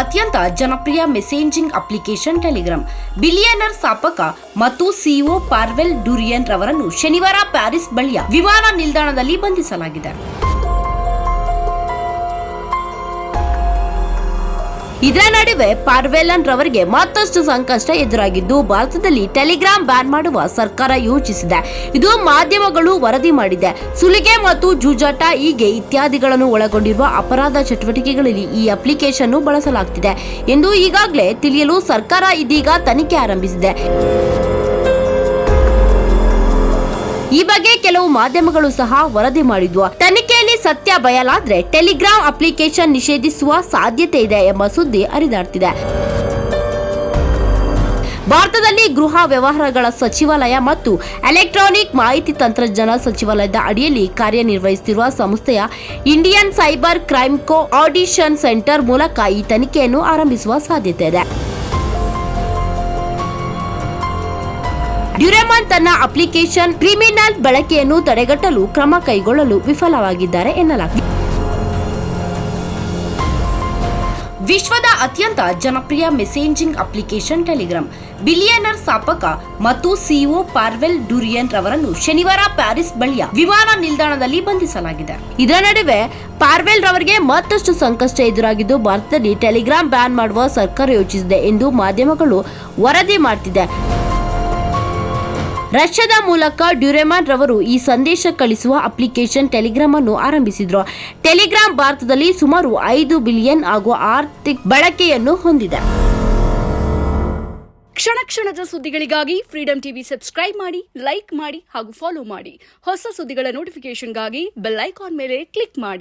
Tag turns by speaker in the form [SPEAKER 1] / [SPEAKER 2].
[SPEAKER 1] ಅತ್ಯಂತ ಜನಪ್ರಿಯ messaging application Telegram. Billionaire ಸ್ಥಾಪಕ ಮತ್ತು ಸಿಇಒ ಪಾರ್ವೆಲ್ ಡುರಿಯನ್ ರವರನ್ನು ಶನಿವಾರ ಪ್ಯಾರಿಸ್ ಬಳಿಯ ವಿಮಾನ ನಿಲ್ದಾಣದಲ್ಲಿ ಬಂಧಿಸಲಾಗಿದೆ. ಇದರ ನಡುವೆ ಪಾರ್ವೆಲನ್ ರವರಿಗೆ ಮತ್ತಷ್ಟು ಸಂಕಷ್ಟ ಎದುರಾಗಿದ್ದು ಭಾರತದಲ್ಲಿ ಟೆಲಿಗ್ರಾಮ್ ಬ್ಯಾನ್ ಮಾಡುವ ಸರ್ಕಾರ ಯೋಚಿಸಿದೆ. ಇದು ಮಾಧ್ಯಮಗಳು ವರದಿ ಮಾಡಿದೆ. ಸುಲಿಗೆ ಮತ್ತು ಜೂಜಾಟ ಹೀಗೆ ಇತ್ಯಾದಿಗಳನ್ನು ಒಳಗೊಂಡಿರುವ ಅಪರಾಧ ಚಟುವಟಿಕೆಗಳಲ್ಲಿ ಈ ಅಪ್ಲಿಕೇಶನ್ ಬಳಸಲಾಗುತ್ತಿದೆ ಎಂದು ಈಗಾಗಲೇ ತಿಳಿಯಲು ಸರ್ಕಾರ ಇದೀಗ ತನಿಖೆ ಆರಂಭಿಸಿದೆ. ಕೆಲವು ಮಾಧ್ಯಮಗಳು ಸಹ ವರದಿ ಮಾಡಿದ್ವು. ತನಿಖೆಯಲ್ಲಿ ಸತ್ಯ ಬಯಲಾದ್ರೆ ಟೆಲಿಗ್ರಾಮ್ ಅಪ್ಲಿಕೇಶನ್ ನಿಷೇಧಿಸುವ ಸಾಧ್ಯತೆ ಇದೆ ಎಂಬ ಸುದ್ದಿ ಹರಿದಾಡ್ತಿದೆ. ಭಾರತದಲ್ಲಿ ಗೃಹ ವ್ಯವಹಾರಗಳ ಸಚಿವಾಲಯ ಮತ್ತು ಎಲೆಕ್ಟ್ರಾನಿಕ್ ಮಾಹಿತಿ ತಂತ್ರಜ್ಞಾನ ಸಚಿವಾಲಯದ ಅಡಿಯಲ್ಲಿ ಕಾರ್ಯನಿರ್ವಹಿಸುತ್ತಿರುವ ಸಂಸ್ಥೆಯ Indian cyber crime coordination centre ಮೂಲಕ ಈ ತನಿಖೆಯನ್ನು ಆರಂಭಿಸುವ ಸಾಧ್ಯತೆ ಇದೆ. ಡ್ಯೂರೆಮಾನ್ ತನ್ನ ಅಪ್ಲಿಕೇಶನ್ ಕ್ರಿಮಿನಲ್ ಬಳಕೆಯನ್ನು ತಡೆಗಟ್ಟಲು ಕ್ರಮ ಕೈಗೊಳ್ಳಲು ವಿಫಲವಾಗಿದ್ದಾರೆ ಎನ್ನಲಾಗಿದೆ. ವಿಶ್ವದ ಅತ್ಯಂತ ಜನಪ್ರಿಯ ಮೆಸೇಂಜಿಂಗ್ ಅಪ್ಲಿಕೇಶನ್ ಟೆಲಿಗ್ರಾಮ್. ಬಿಲಿಯನರ್ ಸ್ಥಾಪಕ ಮತ್ತು ಸಿಇಒ ಪಾರ್ವೆಲ್ ಡುರಿಯನ್ ರವರನ್ನು ಶನಿವಾರ ಪ್ಯಾರಿಸ್ ಬಳಿಯ ವಿಮಾನ ನಿಲ್ದಾಣದಲ್ಲಿ ಬಂಧಿಸಲಾಗಿದೆ. ಇದರ ನಡುವೆ ಪಾರ್ವೆಲ್ ರವರಿಗೆ ಮತ್ತಷ್ಟು ಸಂಕಷ್ಟ ಎದುರಾಗಿದ್ದು ಭಾರತದಲ್ಲಿ ಟೆಲಿಗ್ರಾಮ್ ಬ್ಯಾನ್ ಮಾಡುವ ಸರ್ಕಾರ ಯೋಚಿಸಿದೆ ಎಂದು ಮಾಧ್ಯಮಗಳು ವರದಿ ಮಾಡ್ತಿದೆ. ರಷ್ಯಾದ ಮೂಲಕ ಡ್ಯೂರೆಮಾನ್ ರವರು ಈ ಸಂದೇಶ ಕಳಿಸುವ ಅಪ್ಲಿಕೇಶನ್ ಟೆಲಿಗ್ರಾಮ್ ಅನ್ನು ಆರಂಭಿಸಿದ್ರು. ಟೆಲಿಗ್ರಾಮ್ ಭಾರತದಲ್ಲಿ ಸುಮಾರು ಐದು ಬಿಲಿಯನ್ ಹಾಗೂ ಆರ್ಥಿಕ ಬಳಕೆಯನ್ನು ಹೊಂದಿದೆ.
[SPEAKER 2] ಕ್ಷಣ ಕ್ಷಣದ ಸುದ್ದಿಗಳಿಗಾಗಿ ಫ್ರೀಡಂ ಟಿವಿ ಸಬ್ಸ್ಕ್ರೈಬ್ ಮಾಡಿ ಲೈಕ್ ಮಾಡಿ ಹಾಗೂ ಫಾಲೋ ಮಾಡಿ. ಹೊಸ ಸುದ್ದಿಗಳ ನೋಟಿಫಿಕೇಶನ್ಗಾಗಿ ಬೆಲ್ ಐಕಾನ್ ಮೇಲೆ ಕ್ಲಿಕ್ ಮಾಡಿ.